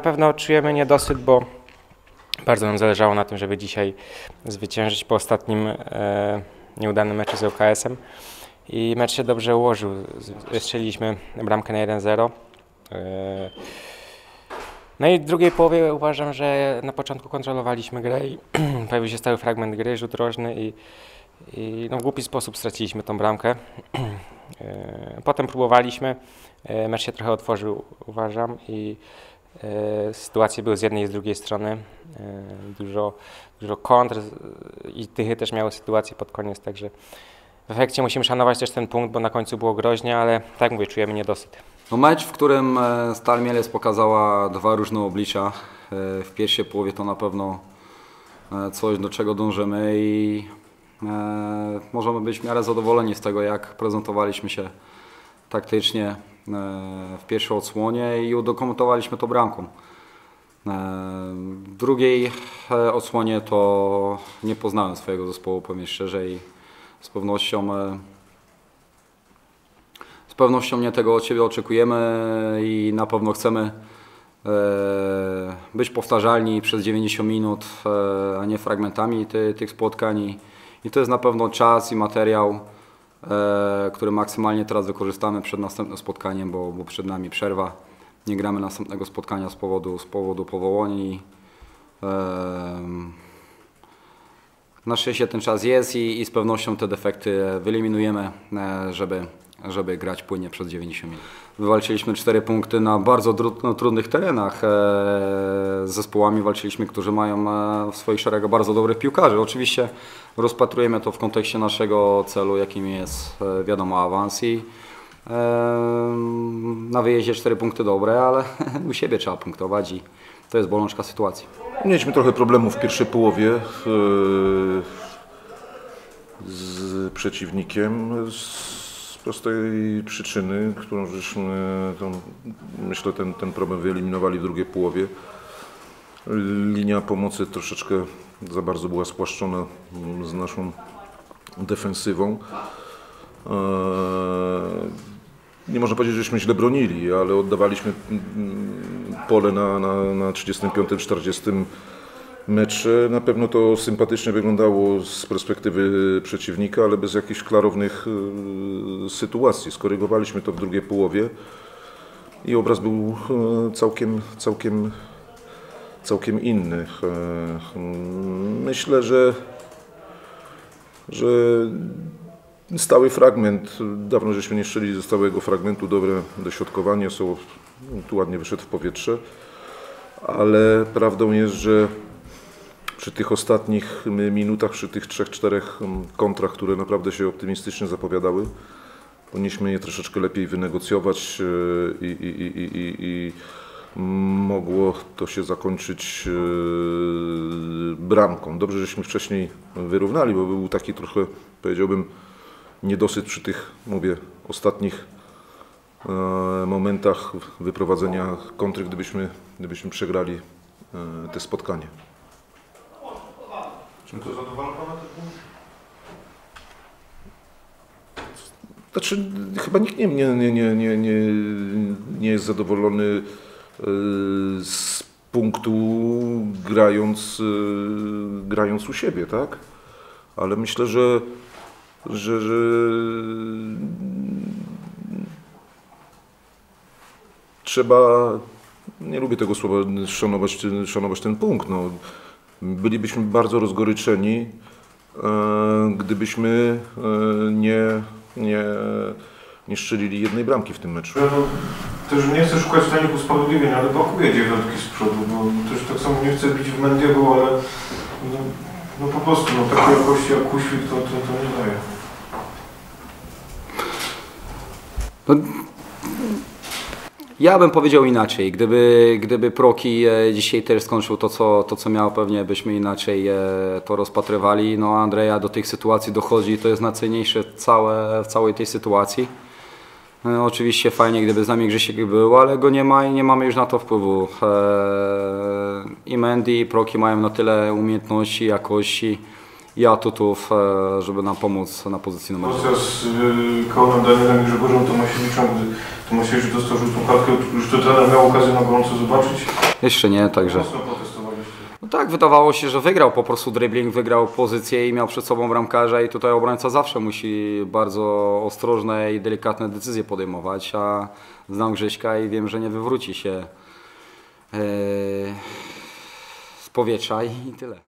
pewno czujemy niedosyt, bo bardzo nam zależało na tym, żeby dzisiaj zwyciężyć po ostatnim e, nieudanym meczu z UKS-em. I mecz się dobrze ułożył. Strzeliliśmy bramkę na 1-0. E, no i w drugiej połowie uważam, że na początku kontrolowaliśmy grę i pojawił się stały fragment gry, rzut rożny i, i no, w głupi sposób straciliśmy tą bramkę. E, Potem próbowaliśmy, e, mecz się trochę otworzył, uważam, i sytuacje były z jednej i z drugiej strony. E, Dużo, dużo kontr i Tychy też miały sytuacje pod koniec, także w efekcie musimy szanować też ten punkt, bo na końcu było groźnie, ale tak mówię, czujemy niedosyt. No mecz, w którym e, Stal Mielec pokazała dwa różne oblicza. E, W pierwszej połowie to na pewno e, coś, do czego dążymy i e, możemy być w miarę zadowoleni z tego, jak prezentowaliśmy się taktycznie e, w pierwszej odsłonie i udokumentowaliśmy to bramką. E, W drugiej e, odsłonie to nie poznałem swojego zespołu, powiem szczerze i z pewnością e, z pewnością nie tego od Ciebie oczekujemy i na pewno chcemy e, być powtarzalni przez 90 minut, e, a nie fragmentami ty, tych spotkań. I to jest na pewno czas i materiał, e, który maksymalnie teraz wykorzystamy przed następnym spotkaniem, bo, bo przed nami przerwa. Nie gramy następnego spotkania z powodu, z powodu powołań. i, em, na szczęście ten czas jest i, i z pewnością te defekty wyeliminujemy, e, żeby, żeby grać płynnie przez 90 minut. Wywalczyliśmy 4 punkty na bardzo no, trudnych terenach. e, Z zespołami walczyliśmy, którzy mają e, w swoich szeregach bardzo dobrych piłkarzy. Oczywiście rozpatrujemy to w kontekście naszego celu, jakim jest e, wiadomo awans i na wyjeździe 4 punkty dobre, ale u siebie trzeba punktować i to jest bolączka sytuacji. Mieliśmy trochę problemów w pierwszej połowie z przeciwnikiem z prostej przyczyny, którą żeśmy, tą, myślę, ten, ten problem wyeliminowali w drugiej połowie. Linia pomocy troszeczkę za bardzo była spłaszczona z naszą defensywą. E, nie można powiedzieć, żeśmy źle bronili, ale oddawaliśmy mm, pole na, na, na 35-40 mecze. Na pewno to sympatycznie wyglądało z perspektywy przeciwnika, ale bez jakichś klarownych e, sytuacji. Skorygowaliśmy to w drugiej połowie i obraz był e, całkiem, całkiem, całkiem inny. E, Myślę, że, że Stały fragment, dawno żeśmy nie strzelili ze stałego fragmentu, dobre dośrodkowanie, są, tu ładnie wyszedł w powietrze, ale prawdą jest, że przy tych ostatnich minutach, przy tych trzech, czterech kontrach, które naprawdę się optymistycznie zapowiadały, powinniśmy je troszeczkę lepiej wynegocjować e, i, i, i, i, mogło to się zakończyć e, bramką. Dobrze, żeśmy wcześniej wyrównali, bo był taki trochę, powiedziałbym, niedosyt przy tych, mówię, ostatnich e, momentach wyprowadzenia kontry, gdybyśmy, gdybyśmy przegrali te spotkanie. Czym to punkt? Znaczy, chyba nikt nie, nie, nie, nie, nie, nie, jest zadowolony e, z punktu grając, e, grając u siebie, tak? Ale myślę, że, że, że trzeba, nie lubię tego słowa, szanować, szanować ten punkt. No, bylibyśmy bardzo rozgoryczeni, e, gdybyśmy e, nie, nie, nie strzelili jednej bramki w tym meczu. Też nie chcę szukać tajnych usprawiedliwień, ale brakuje dziewiątki z przodu, bo też tak samo nie chcę bić w Mendiego, ale no, no po prostu no, takiej jakości jak Kuświk to, to, to nie daje. No, ja bym powiedział inaczej. Gdyby, gdyby Proki e, dzisiaj też skończył to co, to, co miał, pewnie byśmy inaczej e, to rozpatrywali. No, Andrzeja do tych sytuacji dochodzi i to jest najcenniejsze całe, w całej tej sytuacji. E, Oczywiście fajnie, gdyby z nami Grzesiek był, ale go nie ma i nie mamy już na to wpływu. I Mendy, i Proki mają na tyle umiejętności, jakości i atutów, e, żeby nam pomóc na pozycji numer dwa. Sytuacja z y, Kołonem Danielem Grzegorzem Tomasiewiczem, gdy Tomasiewicz dostał żółtą kartkę, już to trener miał okazję na gorąco zobaczyć. Jeszcze nie, także... No tak, wydawało się, że wygrał po prostu dribbling, wygrał pozycję i miał przed sobą bramkarza i tutaj obrońca zawsze musi bardzo ostrożne i delikatne decyzje podejmować, a znam Grześka i wiem, że nie wywróci się e, z powietrza i tyle.